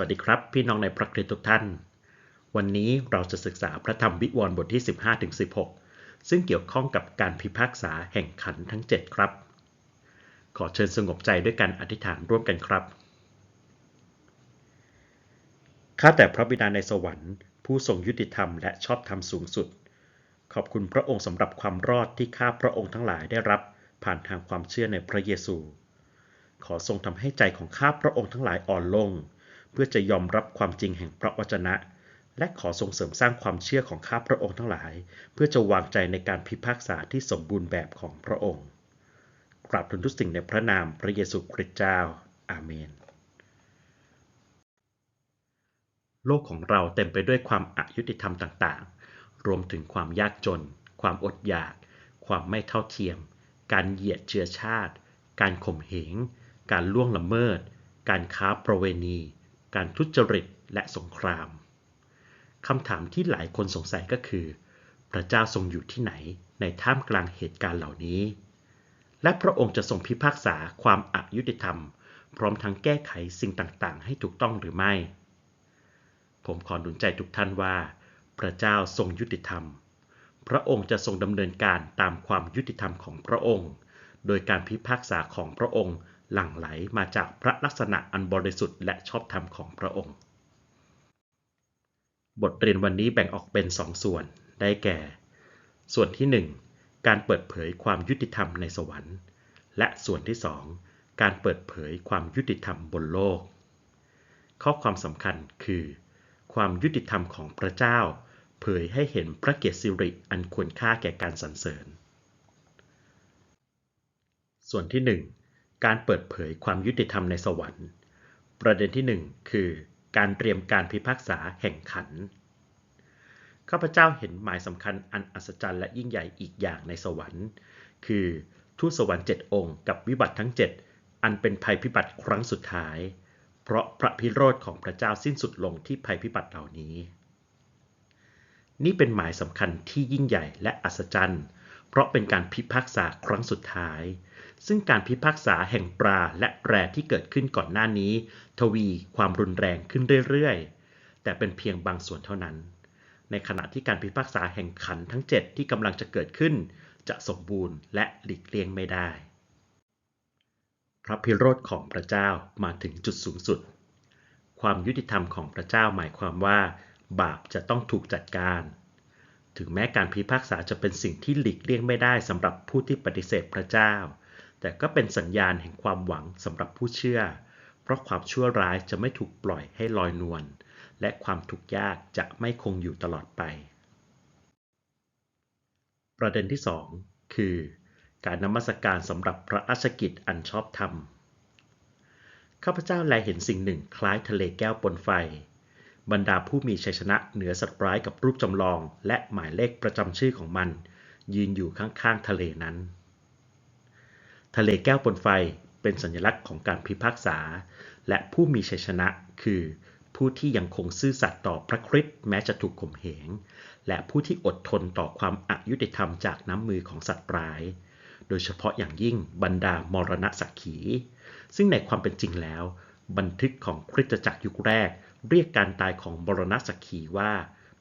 วัสดีครับ พี่น้องในพระคริสต์ทุกท่าน วันนี้เราจะศึกษาพระธรรมวิวรณ์บทที่ 15-16 ซึ่งเกี่ยวข้องกับการพิพากษาแห่งขันทั้ง 7 ครับ ขอเชิญสงบใจด้วยการอธิษฐานร่วมกันครับ ข้าแต่พระบิดาในสวรรค์ ผู้ทรงยุติธรรมและชอบธรรมสูงสุด ขอบคุณพระองค์สำหรับความรอดที่ข้าพระองค์ทั้งหลายได้รับผ่านทางความเชื่อในพระเยซู ขอทรงทำให้ใจของข้าพระองค์ทั้งหลายอ่อนลง พื่อจะยอมรับความจริงแห่งพระวจนะ และขอทรงเสริมสร้างความเชื่อของข้าพระองค์ทั้งหลาย เพื่อจะวางใจในการพิพากษาที่สมบูรณ์แบบของพระองค์กราบทูลทุกสิ่งในพระนามพระเยซูคริสต์เจ้า อาเมน โลกของเราเต็มไปด้วยความอายุติธรรมต่างๆ รวมถึงความยากจน ความอดอยาก ความไม่เท่าเทียม การเหยียดเชื้อชาติ การข่มเหง การล่วงละเมิด การค้าประเวณี การทุจริตและสงครามคำถามที่หลายคนสงสัยก็คือ พระเจ้าทรงอยู่ที่ไหนในท่ามกลางเหตุการณ์เหล่านี้ และพระองค์จะทรงพิพากษาความอายุติธรรม พร้อมทั้งแก้ไขสิ่งต่างๆ ให้ถูกต้องหรือไม่ ผมขอหนุนใจทุกท่านว่า พระเจ้าทรงยุติธรรม พระองค์จะทรงดำเนินการตามความยุติธรรมของพระองค์ โดยการพิพากษาของพระองค์ หลั่งไหลมาจากพระลักษณะอันบริสุทธิ์และชอบธรรมของพระองค์ บทเรียนวันนี้แบ่งออกเป็นสองส่วน ได้แก่ ส่วนที่ 1 การเปิดเผยความยุติธรรมในสวรรค์ และส่วนที่ 2 การเปิดเผยความยุติธรรมบนโลก ข้อความสำคัญคือ ความยุติธรรมของพระเจ้า เผยให้เห็นพระเกียรติสิริอันควรค่าแก่การสรรเสริญ ส่วนที่ 1 การเปิดเผยความยุติธรรมในสวรรค์ ประเด็นที่ 1 คือ การเตรียมการพิพากษาแห่งขัน ข้าพเจ้าเห็นหมายสำคัญอันอัศจรรย์และยิ่งใหญ่อีกอย่างในสวรรค์ คือทูตสวรรค์เจ็ดองค์กับวิบัติทั้ง 7 อันเป็นภัยพิบัติครั้งสุดท้าย เพราะพระพิโรธของพระเจ้าสิ้นสุดลงที่ภัยพิบัติเหล่านี้ นี่เป็นหมายสำคัญที่ยิ่งใหญ่และอัศจรรย์ เพราะเป็นการพิพากษาครั้งสุดท้าย ซึ่งการพิพากษาแห่งปลาและแปรที่เกิดขึ้นก่อนหน้านี้ ทวีความรุนแรงขึ้นเรื่อยๆ แต่เป็นเพียงบางส่วนเท่านั้น ในขณะที่การพิพากษาแห่งขันทั้ง 7 ที่กำลังจะเกิดขึ้น จะสมบูรณ์และหลีกเลี่ยงไม่ได้ พระพิโรธของพระเจ้ามาถึงจุดสูงสุด ความยุติธรรมของพระเจ้าหมายความว่า บาปจะต้องถูกจัดการถึงแม้การพิพากษาจะเป็นสิ่งที่หลีกเลี่ยงไม่ได้สำหรับผู้ที่ปฏิเสธพระเจ้า แต่ก็เป็นสัญญาณแห่งความหวังสำหรับผู้เชื่อ เพราะความชั่วร้ายจะไม่ถูกปล่อยให้ลอยนวล และความทุกข์ยากจะไม่คงอยู่ตลอดไป ประเด็นที่ 2 คือ การนมัสการสำหรับพระราชกิจอันชอบธรรม ข้าพเจ้าแลเห็นสิ่งหนึ่งคล้ายทะเลแก้วปนไฟ บรรดาผู้มีชัยชนะเหนือสัตว์ร้ายกับรูปจำลอง และหมายเลขประจำชื่อของมัน ยืนอยู่ข้างๆทะเลนั้น ทะเลแก้วปนไฟเป็นสัญลักษณ์ของการพิพากษา และผู้มีชัยชนะคือ ผู้ที่ยังคงซื่อสัตย์ต่อพระคริสต์แม้จะถูกข่มเหง และผู้ที่อดทนต่อความอายุติธรรมจากน้ำมือของสัตว์ร้าย โดยเฉพาะอย่างยิ่งบรรดามรณะสักขี ซึ่งในความเป็นจริงแล้ว บันทึกของคริสตจักรยุคแรก เรียกการตายของมรณะสักขีว่า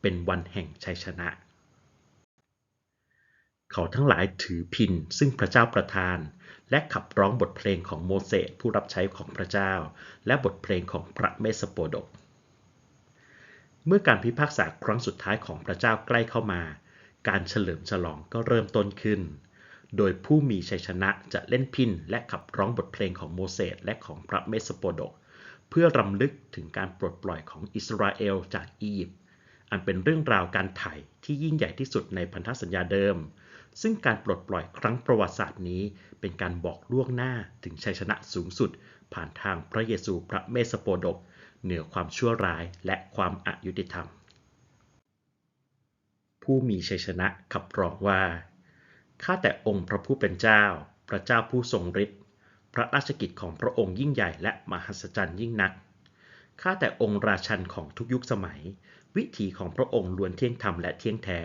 เป็นวันแห่งชัยชนะเขาทั้งหลายถือพินซึ่งพระเจ้าประทาน และขับร้องบทเพลงของโมเสสผู้รับใช้ของพระเจ้า และบทเพลงของพระเมสโปโดก เมื่อการพิพากษาครั้งสุดท้ายของพระเจ้าใกล้เข้ามา การเฉลิมฉลองก็เริ่มต้นขึ้น โดยผู้มีชัยชนะจะเล่นพินและขับร้องบทเพลงของโมเสสและของพระเมสโปโดก เพื่อรำลึกถึงการปลดปล่อยของอิสราเอลจากอียิปต์อันเป็นเรื่องราวการไถ่ที่ยิ่งใหญ่ที่สุดในพันธสัญญาเดิม ซึ่งการปลดปล่อยครั้งประวัติศาสตร์นี้ เป็นการบอกล่วงหน้าถึงชัยชนะสูงสุด ผ่านทางพระเยซูพระเมสโปดก เหนือความชั่วร้ายและความอายุติธรรม ผู้มีชัยชนะขับร้องว่า ข้าแต่องค์พระผู้เป็นเจ้า พระเจ้าผู้ทรงฤทธิ์พระราชกิจของพระองค์ยิ่งใหญ่และมหัศจรรย์ยิ่งนักข้าแต่องค์ราชันของทุกยุคสมัย วิถีของพระองค์ล้วนเที่ยงธรรมและเที่ยงแท้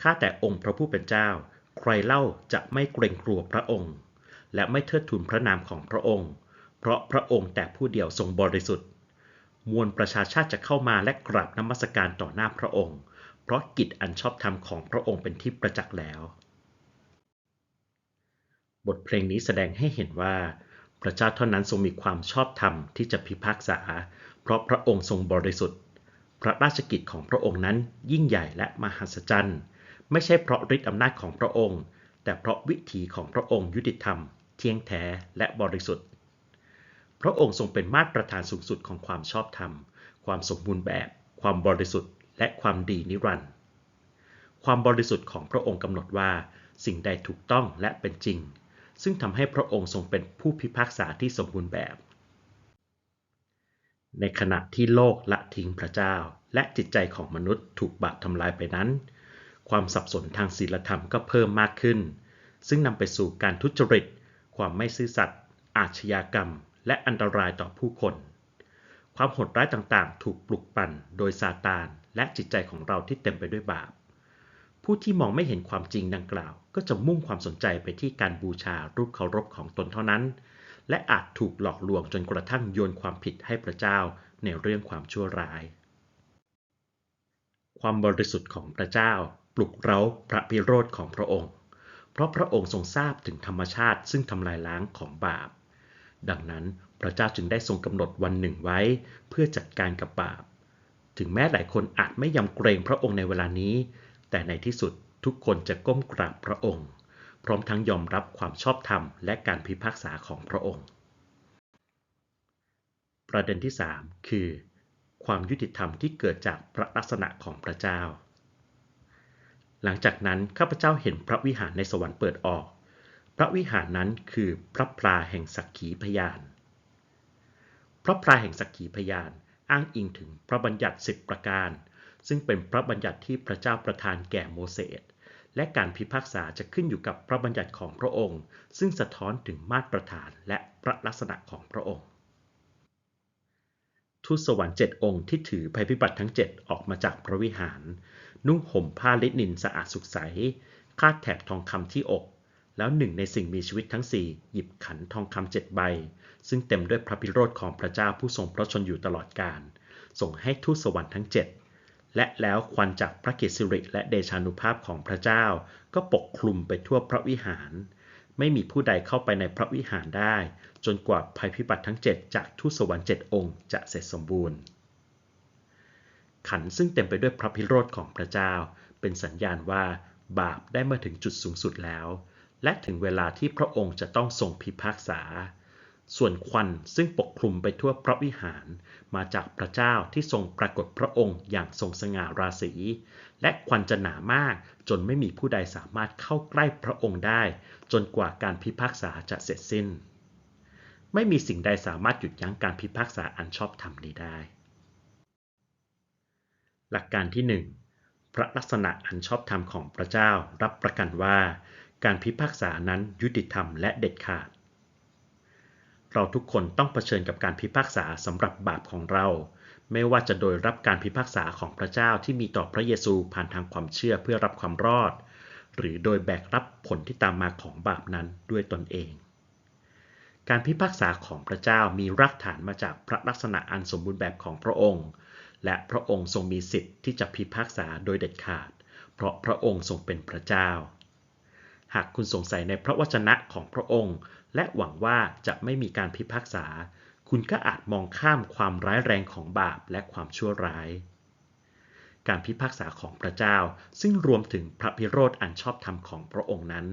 ข้าแต่องค์พระผู้เป็นเจ้า ใครเล่าจะไม่เกรงกลัวพระองค์ และไม่เทิดทูนพระนามของพระองค์ เพราะพระองค์แต่ผู้เดียวทรงบริสุทธิ์ มวลประชาชาติจะเข้ามาและกราบนมัสการต่อหน้าพระองค์ เพราะกิจอันชอบธรรมของพระองค์เป็นที่ประจักษ์แล้ว บทเพลงนี้แสดงให้เห็นว่า พระเจ้าเท่านั้นทรงมีความชอบธรรมที่จะพิพากษา เพราะพระองค์ทรงบริสุทธิ์ พระราชกิจของพระองค์นั้นยิ่งใหญ่และมหัศจรรย์ ไม่ใช่เพราะฤทธิอำนาจของพระองค์ แต่เพราะวิถีของพระองค์ยุติธรรม เที่ยงแท้และบริสุทธิ์ พระองค์ทรงเป็นมาตรฐานสูงสุดของความชอบธรรม ความสมบูรณ์แบบ ความบริสุทธิ์ และความดีนิรันดร์ความบริสุทธิ์ของพระองค์กำหนดว่า สิ่งใดถูกต้องและเป็นจริง ซึ่งทำให้พระองค์ทรงเป็นผู้พิพากษาที่สมบูรณ์แบบ ในขณะที่โลกละทิ้งพระเจ้า และจิตใจของมนุษย์ถูกบาปทำลายไปนั้น ความสับสนทางศีลธรรมก็เพิ่มมากขึ้น ซึ่งนำไปสู่การทุจริต ความไม่ซื่อสัตย์อาชญากรรม และอันตรายต่อผู้คน ความโหดร้ายต่างๆ ถูกปลุกปั่นโดยซาตาน และจิตใจของเราที่เต็มไปด้วยบาป ผู้ที่มองไม่เห็นความจริงดังกล่าว ก็จะมุ่งความสนใจไปที่การบูชารูปเคารพของตนเท่านั้น และอาจถูกหลอกลวงจนกระทั่งโยนความผิดให้พระเจ้าในเรื่องความชั่วร้าย ความบริสุทธิ์ของพระเจ้า ปลุกเร้าพระพิโรธของพระองค์ เพราะพระองค์ทรงทราบถึงธรรมชาติซึ่งทำลายล้างของบาป ดังนั้นพระเจ้าจึงได้ทรงกำหนดวันหนึ่งไว้ เพื่อจัดการกับบาป ถึงแม้หลายคนอาจไม่ยำเกรงพระองค์ในเวลานี้ แต่ในที่สุดทุกคนจะก้มกราบพระองค์ พร้อมทั้งยอมรับความชอบธรรมและการพิพากษาของพระองค์ ประเด็นที่ 3 คือ ความยุติธรรมที่เกิดจากพระลักษณะของพระเจ้า หลังจากนั้นข้าพเจ้าเห็นพระวิหารในสวรรค์เปิดออก พระวิหารนั้นคือพระพลาแห่งสักขีพยาน พระพลาแห่งสักขีพยานอ้างอิงถึงพระบัญญัติสิบประการ ซึ่งเป็นพระบัญญัติที่พระเจ้าประทานแก่โมเสสและการพิพากษาจะขึ้นอยู่กับพระบัญญัติของพระองค์ ซึ่งสะท้อนถึงมาตรฐานและพระลักษณะของพระองค์ ทูตสวรรค์เจ็ดองค์ที่ถือภัยพิบัติทั้งเจ็ดออกมาจากพระวิหาร นุ่งห่มผ้าลินินสะอาดสุขใส คาดแถบทองคำที่อก แล้วหนึ่งในสิ่งมีชีวิตทั้งสี่หยิบขันทองคำเจ็ดใบ ซึ่งเต็มด้วยพระพิโรธของพระเจ้าผู้ทรงพระชนอยู่ตลอดกาลส่งให้ทูตสวรรค์ทั้งเจ็ดและแล้วควันจากพระกิตสิริและเดชานุภาพของพระเจ้า ก็ปกคลุมไปทั่วพระวิหาร ไม่มีผู้ใดเข้าไปในพระวิหารได้ จนกว่าภัยพิบัติทั้ง 7 จากทูตสวรรค์เจ็ดองค์จะเสร็จสมบูรณ์ ขันซึ่งเต็มไปด้วยพระพิโรธของพระเจ้า เป็นสัญญาณว่าบาปได้มาถึงจุดสูงสุดแล้ว และถึงเวลาที่พระองค์จะต้องทรงพิพากษา ส่วนควันซึ่งปกคลุมไปทั่วพระวิหาร มาจากพระเจ้าที่ทรงปรากฏพระองค์อย่างทรงสง่าราศี และควันจะหนามากจนไม่มีผู้ใดสามารถเข้าใกล้พระองค์ได้ จนกว่าการพิพากษาจะเสร็จสิ้น ไม่มีสิ่งใดสามารถหยุดยั้งการพิพากษาอันชอบธรรมนี้ได้ หลักการที่ 1 พระลักษณะอันชอบธรรมของพระเจ้ารับประกันว่า การพิพากษานั้นยุติธรรมและเด็ดขาด เราทุกคนต้องเผชิญกับการพิพากษาสำหรับบาปของเรา ไม่ว่าจะโดยรับการพิพากษาของพระเจ้าที่มีต่อพระเยซูผ่านทางความเชื่อเพื่อรับความรอด หรือโดยแบกรับผลที่ตามมาของบาปนั้นด้วยตนเอง การพิพากษาของพระเจ้ามีรากฐานมาจากพระลักษณะอันสมบูรณ์แบบของพระองค์ และพระองค์ทรงมีสิทธิ์ที่จะพิพากษาโดยเด็ดขาด เพราะพระองค์ทรงเป็นพระเจ้า หากคุณสงสัยในพระวจนะของพระองค์ และหวังว่าจะไม่มีการพิพากษา คุณก็อาจมองข้ามความร้ายแรงของบาปและความชั่วร้าย การพิพากษาของพระเจ้าซึ่งรวมถึงพระพิโรธอันชอบธรรมของพระองค์นั้น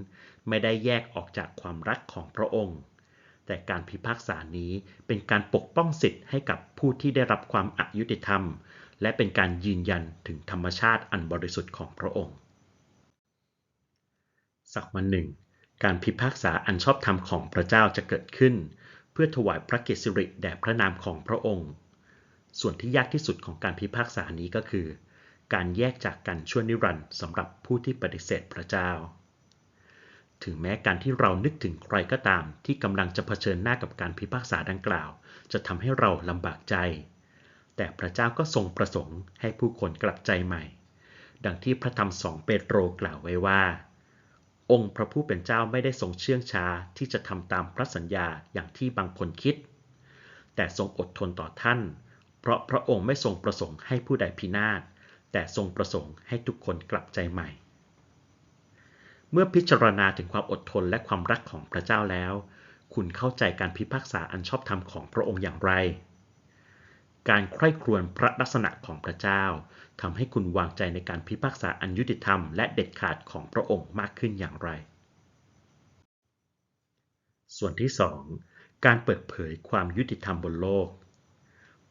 ไม่ได้แยกออกจากความรักของพระองค์ แต่การพิพากษานี้เป็นการปกป้องสิทธิ์ให้กับผู้ที่ได้รับความอายุติธรรม และเป็นการยืนยันถึงธรรมชาติอันบริสุทธิ์ของพระองค์ สักวันหนึ่ง การพิพากษาอันชอบธรรมของพระเจ้าจะเกิดขึ้น เพื่อถวายพระเกียรติสิริแด่พระนามของพระองค์ ส่วนที่ยากที่สุดของการพิพากษานี้ก็คือ การแยกจากกันชั่วนิรันดร์สำหรับผู้ที่ปฏิเสธพระเจ้า ถึงแม้การที่เรานึกถึงใครก็ตามที่กำลังจะเผชิญหน้ากับการพิพากษาดังกล่าว จะทำให้เราลำบากใจ แต่พระเจ้าก็ทรงประสงค์ให้ผู้คนกลับใจใหม่ ดังที่พระธรรมสองเปโตรกล่าวไว้ว่า องค์พระผู้เป็นเจ้าไม่ได้ทรงเชื่องช้าที่จะทำตามพระสัญญาอย่างที่บางคนคิด แต่ทรงอดทนต่อท่าน เพราะพระองค์ไม่ทรงประสงค์ให้ผู้ใดพินาศ แต่ทรงประสงค์ให้ทุกคนกลับใจใหม่ เมื่อพิจารณาถึงความอดทนและความรักของพระเจ้าแล้ว คุณเข้าใจการพิพากษาอันชอบธรรมของพระองค์อย่างไร การใคร่ครวญพระลักษณะของพระเจ้าทำให้คุณวางใจในการพิพากษาอันยุติธรรมและเด็ดขาดของพระองค์มากขึ้นอย่างไร ส่วนที่ 2 การเปิดเผยความยุติธรรมบนโลก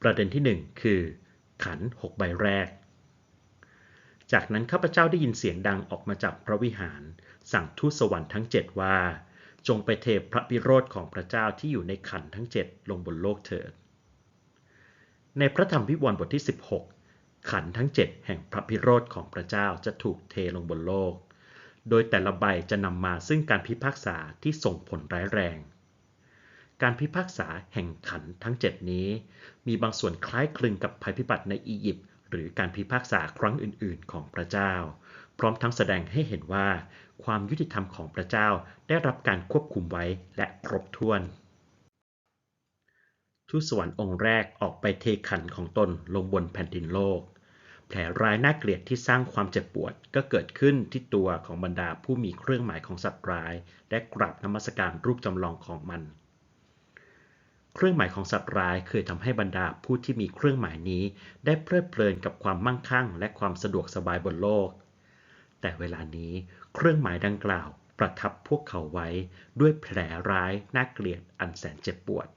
ประเด็นที่ 1 คือ ขันหกใบแรก จากนั้นข้าพเจ้าได้ยินเสียงดังออกมาจากพระวิหาร สั่งทูตสวรรค์ทั้งเจ็ดว่า จงไปเทพระพิโรธของพระเจ้าที่อยู่ในขันทั้งเจ็ดลงบนโลกเถิด ในพระธรรมวิวรณ์บทที่ 16 ขันทั้งเจ็ดแห่งพระพิโรธของพระเจ้าจะถูกเทลงบนโลก โดยแต่ละใบจะนำมาซึ่งการพิพากษาที่ส่งผลร้ายแรง การพิพากษาแห่งขันทั้งเจ็ดนี้ มีบางส่วนคล้ายคลึงกับภัยพิบัติในอียิปต์หรือการพิพากษาครั้งอื่น ๆ ของพระเจ้า พร้อมทั้งแสดงให้เห็นว่า ความยุติธรรมของพระเจ้าได้รับการควบคุมไว้และครบถ้วน ทูตสวรรค์องค์แรกออกไปเทขันของตนลงบนแผ่นดินโลก แผลร้ายน่าเกลียดที่สร้างความเจ็บปวดก็เกิดขึ้นที่ตัวของบรรดาผู้มีเครื่องหมายของสัตว์ร้าย และกราบนมัสการรูปจำลองของมัน เครื่องหมายของสัตว์ร้ายเคยทำให้บรรดาผู้ที่มีเครื่องหมายนี้ ได้เพลิดเพลินกับความมั่งคั่ง และความสะดวกสบายบนโลก แต่เวลานี้เครื่องหมายดังกล่าว ประทับพวกเขาไว้ด้วยแผลร้ายน่าเกลียดอันแสนเจ็บปวด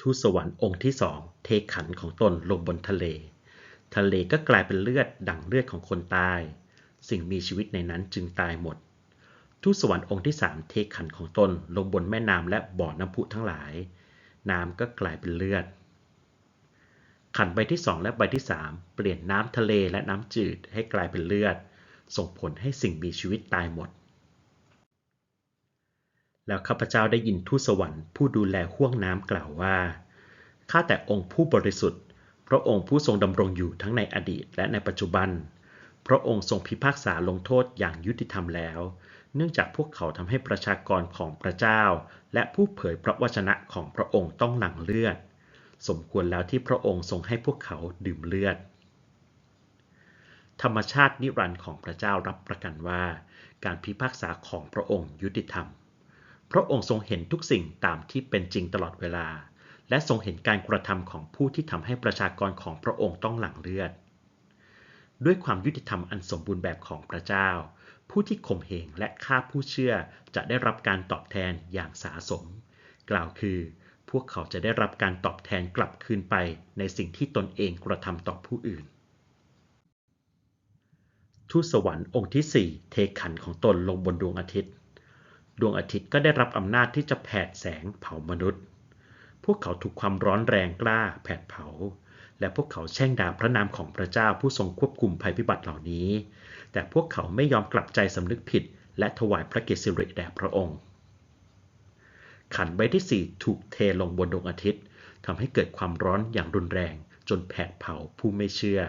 ทูตสวรรค์องค์ที่สองเทขันของตนลงบนทะเล ทะเลก็กลายเป็นเลือดดั่งเลือดของคนตาย สิ่งมีชีวิตในนั้นจึงตายหมด ทูตสวรรค์องค์ที่สามเทขันของตนลงบนแม่น้ำและบ่อน้ำพุทั้งหลาย น้ำก็กลายเป็นเลือด ขันใบที่สองและใบที่สามเปลี่ยนน้ำทะเลและน้ำจืดให้กลายเป็นเลือด ส่งผลให้สิ่งมีชีวิตตายหมด แล้วข้าพเจ้าได้ยินทูตสวรรค์ผู้ดูแลห้วงน้ำกล่าวว่า ข้าแต่องค์ผู้บริสุทธิ์ พระองค์ผู้ทรงดำรงอยู่ทั้งในอดีตและในปัจจุบัน พระองค์ทรงพิพากษาลงโทษอย่างยุติธรรมแล้ว เนื่องจากพวกเขาทำให้ประชากรของพระเจ้า และผู้เผยพระวจนะของพระองค์ต้องหลั่งเลือด สมควรแล้วที่พระองค์ทรงให้พวกเขาดื่มเลือด ธรรมชาตินิรันดร์ของพระเจ้ารับประกันว่า การพิพากษาของพระองค์ยุติธรรม พระองค์ทรงเห็นทุกสิ่งตามที่เป็นจริงตลอดเวลา และทรงเห็นการกระทำของผู้ที่ทำให้ประชากรของพระองค์ต้องหลั่งเลือด ด้วยความยุติธรรมอันสมบูรณ์แบบของพระเจ้า ผู้ที่ข่มเหงและฆ่าผู้เชื่อจะได้รับการตอบแทนอย่างสาสม กล่าวคือ พวกเขาจะได้รับการตอบแทนกลับคืนไปในสิ่งที่ตนเองกระทำต่อผู้อื่นทูตสวรรค์องค์ที่ 4 เทขันของตนลงบนดวงอาทิตย์ ดวงอาทิตย์ก็ได้รับอำนาจที่จะแผดแสงเผามนุษย์ พวกเขาถูกความร้อนแรงกล้าแผดเผา และพวกเขาแช่งด่าพระนามของพระเจ้าผู้ทรงควบคุมภัยพิบัติเหล่านี้ แต่พวกเขาไม่ยอมกลับใจสำนึกผิด และถวายพระเกียรติสิริแด่พระองค์ ขันใบที่ 4 ถูกเทลงบนดวงอาทิตย์ทำให้เกิดความร้อนอย่างรุนแรงจนแผดเผาผู้ไม่เชื่อ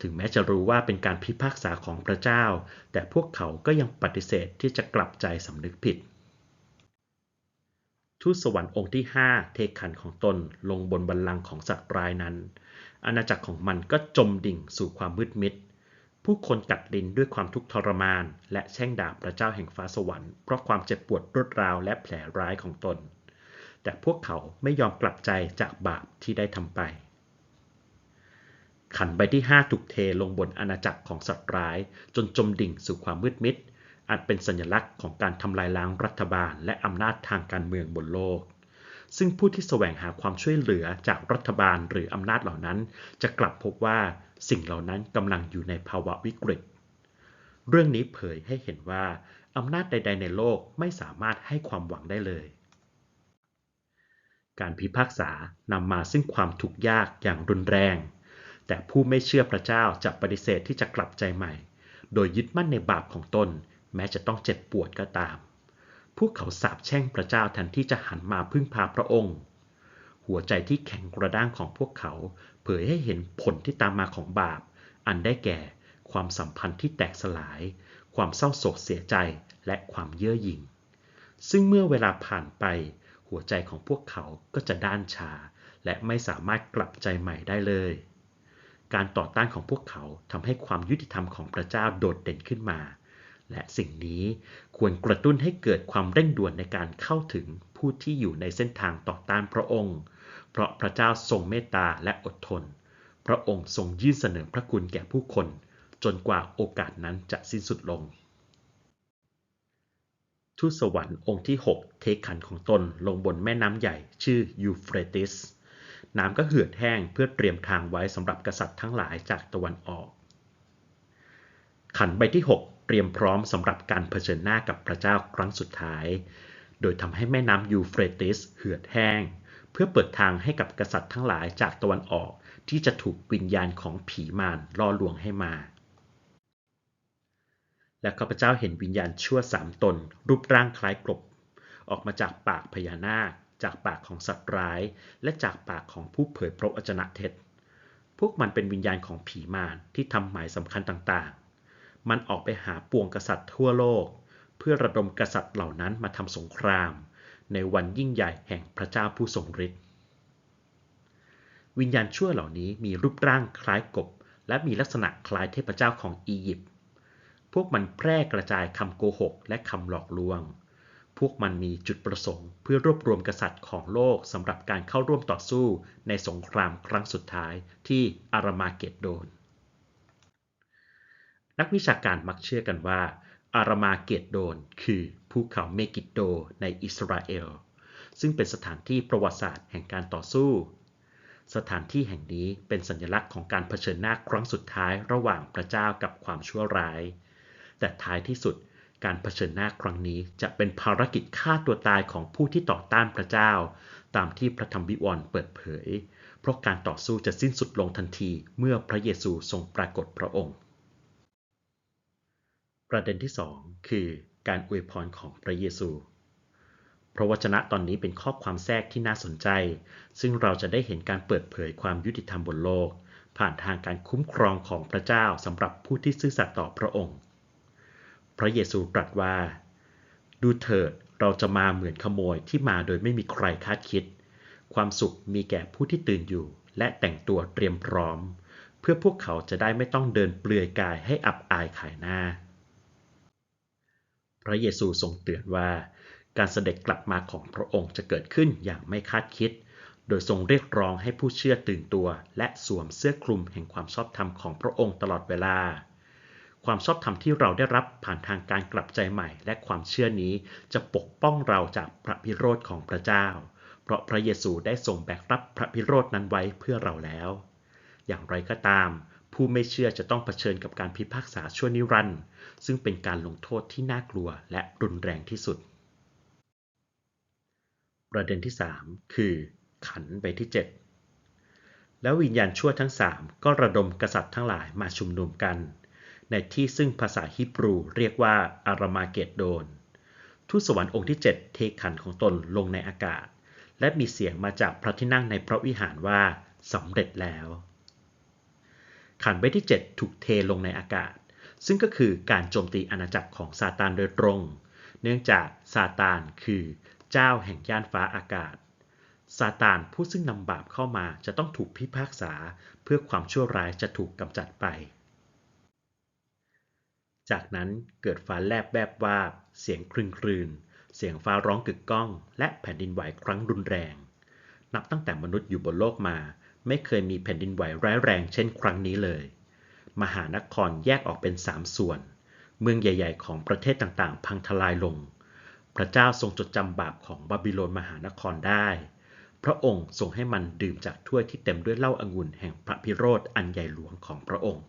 ถึงแม้จะรู้ว่าเป็นการพิพากษาของพระเจ้า แต่พวกเขาก็ยังปฏิเสธที่จะกลับใจสำนึกผิด ทูตสวรรค์องค์ที่ 5 เทขันของตนลงบนบัลลังก์ของสัตว์ร้ายนั้น อาณาจักรของมันก็จมดิ่งสู่ความมืดมิด ผู้คนกัดลิ้นด้วยความทุกข์ทรมาน และแช่งด่าพระเจ้าแห่งฟ้าสวรรค์เพราะความเจ็บปวดรวดราวและแผลร้ายของตน แต่พวกเขาไม่ยอมกลับใจจากบาปที่ได้ทำไป ขันใบที่ 5 ถูกเทลงบนอาณาจักรของสัตว์ร้าย จนจมดิ่งสู่ความมืดมิด อาจเป็นสัญลักษณ์ของการทำลายล้างรัฐบาล และอำนาจทางการเมืองบนโลก ซึ่งผู้ที่แสวงหาความช่วยเหลือจากรัฐบาลหรืออำนาจเหล่านั้น จะกลับพบว่าสิ่งเหล่านั้นกำลังอยู่ในภาวะวิกฤต เรื่องนี้เผยให้เห็นว่าอำนาจใด ๆ ในโลกไม่สามารถให้ความหวังได้เลย การพิพากษานำมาซึ่งความทุกข์ยากอย่างรุนแรง แต่ผู้ไม่เชื่อพระเจ้าจะปฏิเสธที่จะกลับใจใหม่ โดยยึดมั่นในบาปของตน แม้จะต้องเจ็บปวดก็ตาม พวกเขาสาปแช่งพระเจ้าแทนที่จะหันมาพึ่งพาพระองค์ หัวใจที่แข็งกระด้างของพวกเขา เผยให้เห็นผลที่ตามมาของบาป อันได้แก่ความสัมพันธ์ที่แตกสลาย ความเศร้าโศกเสียใจ และความเย่อหยิ่ง ซึ่งเมื่อเวลาผ่านไป หัวใจของพวกเขาก็จะด้านชา และไม่สามารถกลับใจใหม่ได้เลย การต่อต้านของพวกเขาทำให้ความยุติธรรมของพระเจ้าโดดเด่นขึ้นมา และสิ่งนี้ควรกระตุ้นให้เกิดความเร่งด่วนในการเข้าถึงผู้ที่อยู่ในเส้นทางต่อต้านพระองค์ เพราะพระเจ้าทรงเมตตาและอดทน พระองค์ทรงยื่นเสนอพระคุณแก่ผู้คน จนกว่าโอกาสนั้นจะสิ้นสุดลงทูตสวรรค์องค์ที่ 6 เทขันของตนลงบนแม่น้ำใหญ่ชื่อยูเฟรติส น้ำก็เหือดแห้งเพื่อเตรียมทางไว้สำหรับกษัตริย์ทั้งหลายจากตะวันออก ขันใบที่ 6 เตรียมพร้อมสำหรับการเผชิญหน้ากับพระเจ้าครั้งสุดท้าย โดยทำให้แม่น้ำยูเฟรติสเหือดแห้ง เพื่อเปิดทางให้กับกษัตริย์ทั้งหลายจากตะวันออก ที่จะถูกวิญญาณของผีมารล่อลวงให้มาและข้าพเจ้าเห็นวิญญาณชั่วสามตน รูปร่างคล้ายกบ ออกมาจากปากพญานาค จากปากของสัตว์ร้าย และจากปากของผู้เผยพระวจนะเท็จ พวกมันเป็นวิญญาณของผีมารที่ทำหมายสำคัญต่างๆ มันออกไปหาปวงกษัตริย์ทั่วโลก เพื่อระดมกษัตริย์เหล่านั้นมาทำสงคราม ในวันยิ่งใหญ่แห่งพระเจ้าผู้ทรงฤทธิ์ วิญญาณชั่วเหล่านี้มีรูปร่างคล้ายกบ และมีลักษณะคล้ายเทพเจ้าของอียิปต์ พวกมันแพร่กระจายคำโกหกและคำหลอกลวง พวกมันมีจุดประสงค์เพื่อรวบรวมกษัตริย์ของโลกสำหรับการเข้าร่วมต่อสู้ในสงครามครั้งสุดท้ายที่อารามาเกดโดน นักวิชาการมักเชื่อกันว่า อารามาเกดโดนคือภูเขาเมกิดโดในอิสราเอล ซึ่งเป็นสถานที่ประวัติศาสตร์แห่งการต่อสู้ สถานที่แห่งนี้เป็นสัญลักษณ์ของการเผชิญหน้าครั้งสุดท้ายระหว่างพระเจ้ากับความชั่วร้าย แต่ท้ายที่สุด การเผชิญหน้าครั้งนี้จะเป็นภารกิจฆ่าตัวตายของผู้ที่ต่อต้านพระเจ้า ตามที่พระธรรมวิวรณ์เปิดเผย เพราะการต่อสู้จะสิ้นสุดลงทันทีเมื่อพระเยซูทรงปรากฏพระองค์ ประเด็นที่ 2 คือการอวยพรของพระเยซู พระวจนะตอนนี้เป็นข้อความแทรกที่น่าสนใจ ซึ่งเราจะได้เห็นการเปิดเผยความยุติธรรมบนโลก ผ่านทางการคุ้มครองของพระเจ้าสำหรับผู้ที่ซื่อสัตย์ต่อพระองค์ พระเยซูตรัสว่า ดูเถิดเราจะมาเหมือนขโมยที่มาโดยไม่มีใครคาดคิด ความสุขมีแก่ผู้ที่ตื่นอยู่ และแต่งตัวเตรียมพร้อม เพื่อพวกเขาจะได้ไม่ต้องเดินเปลือยกายให้อับอายขายหน้า พระเยซูทรงเตือนว่า การเสด็จกลับมาของพระองค์จะเกิดขึ้นอย่างไม่คาดคิด โดยทรงเรียกร้องให้ผู้เชื่อตื่นตัว และสวมเสื้อคลุมแห่งความชอบธรรมของพระองค์ตลอดเวลา ความชอบธรรมที่เราได้รับผ่านทางการกลับใจใหม่ และความเชื่อนี้จะปกป้องเราจากพระพิโรธของพระเจ้า เพราะพระเยซูได้ทรงแบกรับพระพิโรธนั้นไว้เพื่อเราแล้ว อย่างไรก็ตาม ผู้ไม่เชื่อจะต้องเผชิญกับการพิพากษาชั่วนิรันดร์ซึ่งเป็นการลงโทษที่น่ากลัวและรุนแรงที่สุด ประเด็นที่ 3 คือ ขันใบที่ 7 แล้ววิญญาณชั่วทั้ง3ก็ระดมกษัตริย์ทั้งหลายมาชุมนุมกัน ในที่ซึ่งภาษาฮิบรูเรียกว่าอารามาเกดโดน ทูตสวรรค์องค์ที่ 7 เทขันของตนลงในอากาศ และมีเสียงมาจากพระที่นั่งในพระวิหารว่าสำเร็จแล้ว ขันใบที่ 7 ถูกเทลงในอากาศ ซึ่งก็คือการโจมตีอาณาจักรของซาตานโดยตรง เนื่องจากซาตานคือเจ้าแห่งย่านฟ้าอากาศซาตานผู้ซึ่งนำบาปเข้ามาจะต้องถูกพิพากษา เพื่อความชั่วร้ายจะถูกกำจัดไป จากนั้นเกิดฟ้าแลบแวบวาบ เสียงครึงครืนเสียงฟ้าร้องกึกก้อง และแผ่นดินไหวครั้งรุนแรง นับตั้งแต่มนุษย์อยู่บนโลกมา ไม่เคยมีแผ่นดินไหวร้ายแรงเช่นครั้งนี้เลย มหานครแยกออกเป็นสามส่วน เมืองใหญ่ ๆ ของประเทศต่างๆ พังทลายลง พระเจ้าทรงจดจำบาปของบาบิโลนมหานครได้ พระองค์ทรงให้มันดื่มจากถ้วยที่เต็มด้วยเหล้าองุ่นแห่งพระพิโรธอันใหญ่หลวงของพระองค์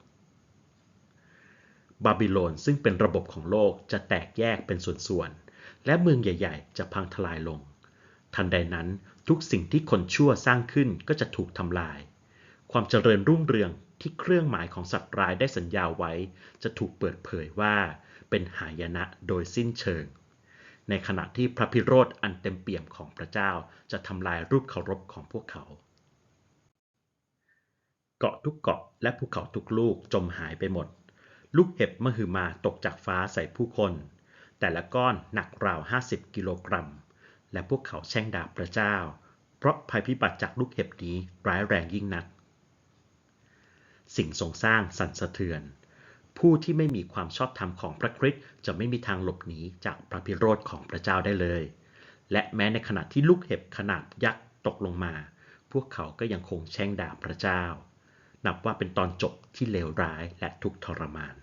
บาบิโลนซึ่งเป็นระบบของโลกจะแตกแยกเป็นส่วนๆ และเมืองใหญ่ ๆ จะพังทลายลง ทันใดนั้นทุกสิ่งที่คนชั่วสร้างขึ้นก็จะถูกทำลาย ความเจริญรุ่งเรืองที่เครื่องหมายของสัตว์ร้ายได้สัญญาไว้ จะถูกเปิดเผยว่าเป็นหายนะโดยสิ้นเชิง ในขณะที่พระพิโรธอันเต็มเปี่ยมของพระเจ้าจะทำลายรูปเคารพของพวกเขา เกาะทุกเกาะและภูเขาทุกลูกจมหายไปหมด ลูกเห็บมหึมาตกจากฟ้าใส่ผู้คน แต่ละก้อนหนักราว 50 กิโลกรัม และพวกเขาแช่งด่าพระเจ้า เพราะภัยพิบัติจากลูกเห็บนี้ร้ายแรงยิ่งนัก สิ่งทรงสร้างสั่นสะเทือน ผู้ที่ไม่มีความชอบธรรมของพระคริสต์จะไม่มีทางหลบหนีจากพระพิโรธของพระเจ้าได้เลย และแม้ในขณะที่ลูกเห็บขนาดยักษ์ตกลงมา พวกเขาก็ยังคงแช่งด่าพระเจ้า นับว่าเป็นตอนจบที่เลวร้ายและทุกทรมาน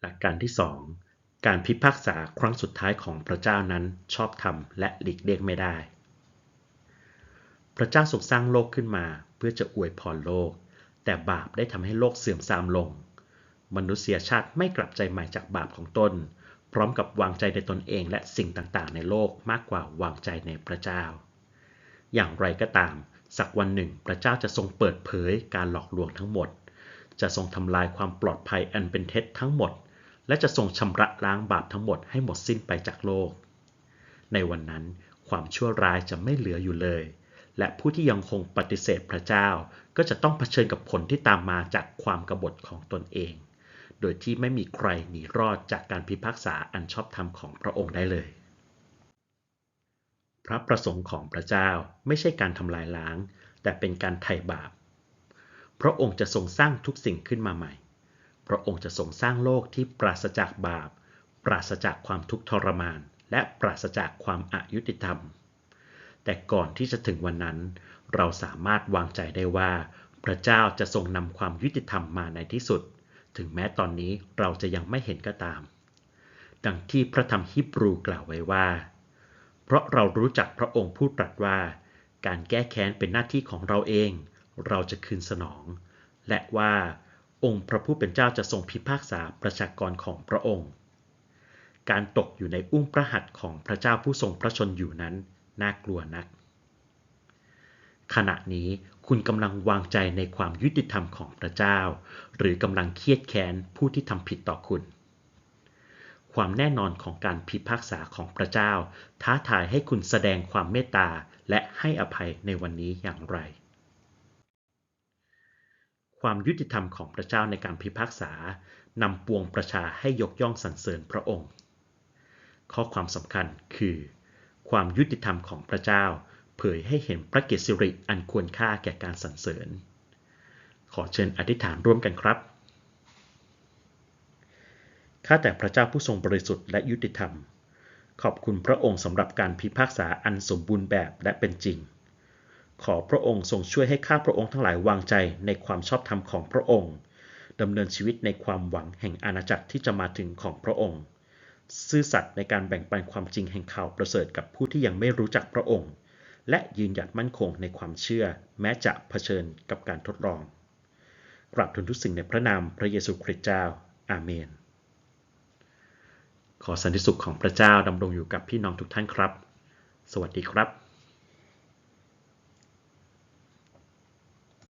หลักการที่ 2 การพิพากษาครั้งสุดท้ายของพระเจ้านั้นชอบธรรมและหลีกเลี่ยงไม่ได้ พระเจ้าทรงสร้างโลกขึ้นมาเพื่อจะอวยพรโลก แต่บาปได้ทำให้โลกเสื่อมทรามลง มนุษยชาติไม่กลับใจใหม่จากบาปของตนพร้อมกับวางใจในตนเองและสิ่งต่างๆ ในโลกมากกว่าวางใจในพระเจ้า อย่างไรก็ตาม สักวันหนึ่ง พระเจ้าจะทรงเปิดเผยการหลอกลวงทั้งหมด จะทรงทำลายความปลอดภัยอันเป็นเท็จทั้งหมด และจะทรงชำระล้างบาปทั้งหมดให้หมดสิ้นไปจากโลก ในวันนั้นความชั่วร้ายจะไม่เหลืออยู่เลย และผู้ที่ยังคงปฏิเสธพระเจ้าก็จะต้องเผชิญกับผลที่ตามมาจากความกบฏของตนเอง โดยที่ไม่มีใครหนีรอดจากการพิพากษาอันชอบธรรมของพระองค์ได้เลย พระประสงค์ของพระเจ้าไม่ใช่การทำลายล้าง แต่เป็นการไถ่บาป พระองค์จะทรงสร้างทุกสิ่งขึ้นมาใหม่ พระองค์จะทรงสร้างโลกที่ปราศจากบาป ปราศจากความทุกข์ทรมาน และปราศจากความอายุติธรรม แต่ก่อนที่จะถึงวันนั้น เราสามารถวางใจได้ว่า พระเจ้าจะทรงนำความยุติธรรมมาในที่สุด ถึงแม้ตอนนี้เราจะยังไม่เห็นก็ตาม ดังที่พระธรรมฮิบรูกล่าวไว้ว่า เพราะเรารู้จักพระองค์ผู้ตรัสว่า การแก้แค้นเป็นหน้าที่ของเราเอง เราจะคืนสนอง และว่าองค์พระผู้เป็นเจ้าจะทรงพิพากษาประชากรของพระองค์ การตกอยู่ในอุ้งพระหัตถ์ของพระเจ้าผู้ทรงพระชนอยู่นั้น น่ากลัวนัก ขณะนี้คุณกำลังวางใจในความยุติธรรมของพระเจ้า หรือกำลังเครียดแค้นผู้ที่ทำผิดต่อคุณ ความแน่นอนของการพิพากษาของพระเจ้า ท้าทายให้คุณแสดงความเมตตาและให้อภัยในวันนี้อย่างไร ความยุติธรรมของพระเจ้าในการพิพากษานำปวงประชาให้ยกย่องสรรเสริญพระองค์ ข้อความสำคัญคือ ความยุติธรรมของพระเจ้า เผยให้เห็นพระเกียรติสิริอันควรค่าแก่การสรรเสริญ ขอเชิญอธิษฐานร่วมกันครับ ข้าแต่พระเจ้าผู้ทรงบริสุทธิ์และยุติธรรม ขอบคุณพระองค์สำหรับการพิพากษาอันสมบูรณ์แบบและเป็นจริง ขอพระองค์ทรงช่วยให้ข้าพระองค์ทั้งหลายวางใจในความชอบธรรมของพระองค์ดำเนินชีวิตในความหวังแห่งอาณาจักรที่จะมาถึงของพระองค์ ซื่อสัตย์ในการแบ่งปันความจริงแห่งข่าวประเสริฐกับผู้ที่ยังไม่รู้จักพระองค์ และยืนหยัดมั่นคงในความเชื่อ แม้จะเผชิญกับการทดลองกราบทูลทุกสิ่งในพระนามพระเยซูคริสต์เจ้า อาเมน ขอสันติสุขของพระเจ้าดำรงอยู่กับพี่น้องทุกท่านครับ สวัสดีครับ